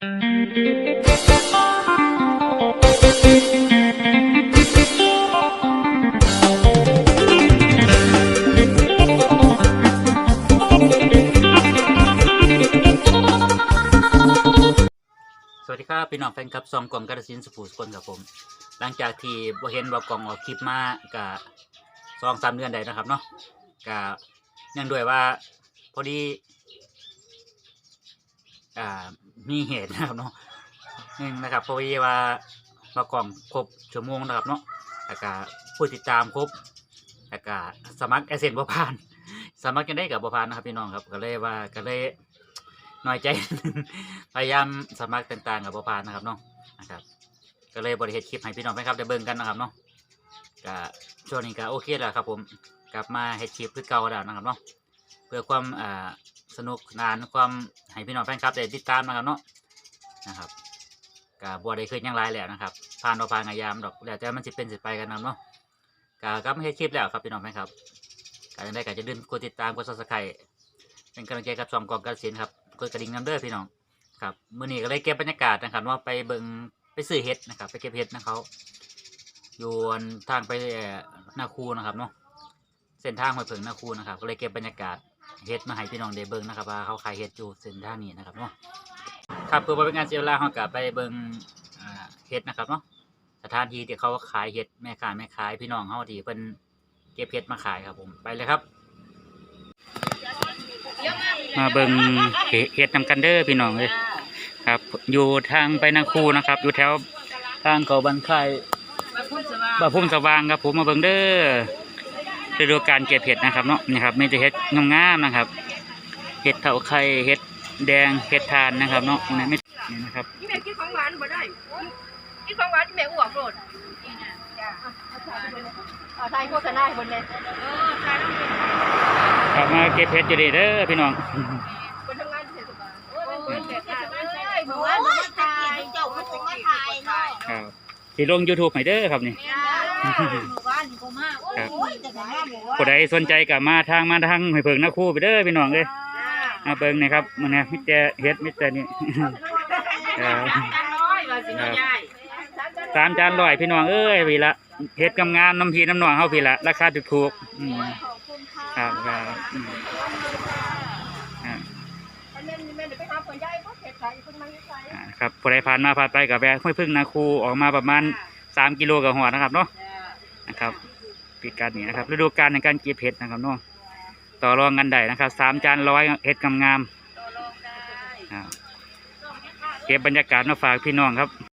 สวัสดีครับพี่น้องแฟนคลับซองกล่องกระสินสุภูสกลครับผม หลังจากที่บ่เห็นว่ากล่องออกคลิปมากะสองสามเดือนใดนะครับเนาะกะเนื่องด้วยว่าพอดี อ่ามีเหตุนะครับเนาะหนึ่งนะครับพอดีว่าว่ากล่องครบชั่วโมงนะครับเนาะแล้วก็ผู้ติดตามครบแล้วก็สมัครเอเซนบ่ผ่านสมัครกันได้กับบ่ผ่านนะครับพี่น้องครับก็เลยว่าก็เลยน้อยใจพยายามสมัครต่างๆกับบ่ผ่านนะครับเนาะนะครับก็เลยบริเหตุคลิปให้พี่น้องแฟนคลับได้เบิ่งกันนะครับเนาะก็ช่วงนี้ก็โอเคแล้วครับผมกลับมาเฮ็ดคลิปคือเก่าแล้วนะครับเนาะเพื่อความอ่า สนุกสนานความให้พี่น้องแฟนคลับได้ติดตามนะครับเนาะนะครับก็บ่ได้ขึ้นยังไรแล้วนะครับผ่านบ่ผ่านก็ยามดอกแล้วแต่มันสิเป็นสิไปกันนะครับเนาะก็กลับมาเฮ็ดคลิปแล้วครับพี่น้องแฟนคลับก็ยังได้ก็จะลืมกดติดตามกด Subscribe เป็นกำลังใจกับช่องกองกระสินครับกดกระดิ่งน้ำเด้อพี่น้องครับมื้อนี้ก็เลยเก็บบรรยากาศนะครับว่าไปเบิ่งไปซื้อเห็ดนะครับ ไปเก็บเห็ดนะเขาอยู่อันทางไปนาคูนะครับเนาะเส้นทางไปเพิงนาคูนะครับ ก็เลยเก็บบรรยากาศ เห็ดมาให้พี่น้องได้เบิ่งนะครับว่าเขาขายเห็ดอยู่เส้นทานี้นะครับเนาะครับเพื่อบ่เป็นการเสียเวลาเราก็ไปเบิ่งเห็ดนะครับเนาะสถานที่ที่เขาขายเห็ดแม่ค้าแม่ขายพี่น้องเขาที่เพิ่นเก็บเห็ดมาขายครับผมไปเลยครับ มาเบิ่งเห็ดนำกันเด้อพี่น้องเลยครับ อยู่ทางไปนาคูนะครับ อยู่แถวทางเขาบันไคบาพุ่มสว่างครับผมมาเบิ่งเด้อ ฤดูการเก็บเห็ดนะครับเนาะนี่ครับมีแต่เห็ดงามๆนะครับ เห็ดเถาไข่เห็ดแดงเห็ดทานนะครับเนาะนี่ไม่นี่นะครับนี่แม่กินของหวานบ่ได้กินของหวานที่แม่อ้วกโลดเอาถ่ายโฆษณาให้เพิ่นเลยเออถ่ายแล้วกลับมาเก็บเห็ดอยู่ดีเด้อพี่น้องเพิ่นทำงานที่เทศบาลโอ้ยเพิ่นเทศบาลเอ้ยหบ่มู่ว่าบ้านบ่บ่มามาถ่าถ่ายยเจ้าก็คงมาถ่ายเนาะครับสิลง YouTube ให้เด้อครับนี่ หมู่บ้านนี่ก็มาโอ้ยแต่ก็มาหมู่บ้านผู้ใดสนใจก็มาทางมาทางให้เพิ่งนาคูไปเด้อพี่น้องเอ้ยมาเบิ่งนี่ครับมื้อนี้มีแต่เห็ดมีแต่นี่ เออน้อยว่าสิน้อยใหญ่สามจานร้อยพี่น้องเอ้ยพี่ละเฮ็ดกำงามน้ำพีน้ำหนองเฮาพี่ละราคาถูกๆอืมขอบคุณค่ะครับครับอืมอ่าอันนั้นแม่ได้ไปหาพ่อใหญ่บ่เฮ็ดไสเพิ่นมาเฮ็ดไสอ่าครับผู้ใดผ่านมาผ่านไปกับแวะห้วยพึ่งนาคูออกมาประมาณสามกิโลกับหัวนะครับเนาะ นะครับปีการนี้นะครับฤดูกาลในการเก็บเห็ดนะครับเนาะต่อรองกันได้นะครับสามจานร้อยเห็ดกำงามต่อรองได้อ่าเก็บบรรยากาศมาฝากพี่น้องครับ